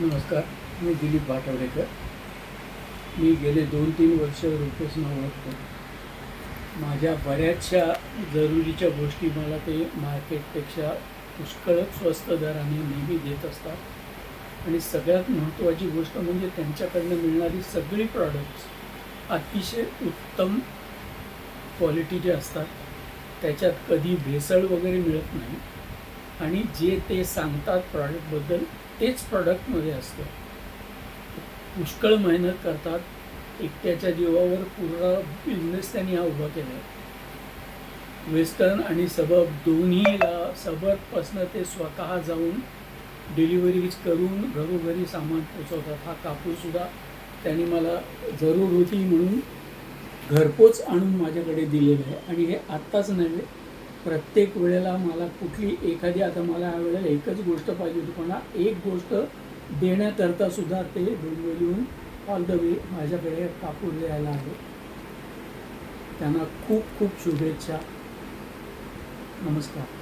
नमस्कार मी दिलीप भाटवडेकर मी गेले दोन तीन वर्ष रुपेसना ओळखतो. माझ्या बऱ्याचशा जरुरीच्या गोष्टी मला ते मार्केटपेक्षा पुष्कळच स्वस्त दराने नेहमी देत असतात. आणि सगळ्यात महत्त्वाची गोष्ट म्हणजे त्यांच्याकडनं मिळणारी सगळी प्रॉडक्ट्स अतिशय उत्तम क्वालिटीचे असतात त्याच्यात कधी भेसळ वगैरे मिळत नाही. आणि जे ते सांगतात प्रॉडक्टबद्दल तेच प्रॉडक्टमध्ये असतं. पुष्कळ मेहनत करतात. एकट्याच्या जीवावर पूर्ण बिझनेस त्यांनी हा उभा केला आहे वेस्टर्न आणि सबब दोन्हीला सबबपासनं ते स्वतः जाऊन डिलिव्हरीज करून घरोघरी सामान पोचवतात. हा कापूरसुद्धा त्यांनी मला जरूर होती म्हणून घरपोच आणून माझ्याकडे दिलेलं आहे. आणि हे आत्ताच नव्हे प्रत्येक वेळेला मला कुठली एखादी आता मला यावेळेला एकच गोष्ट पाहिजे होती. पण एक गोष्ट देण्याकरता सुद्धा ते डोंबिवलीहून ऑल द वे माझ्याकडे कापूर द्यायला आले. त्यांना खूप खूप शुभेच्छा. नमस्कार.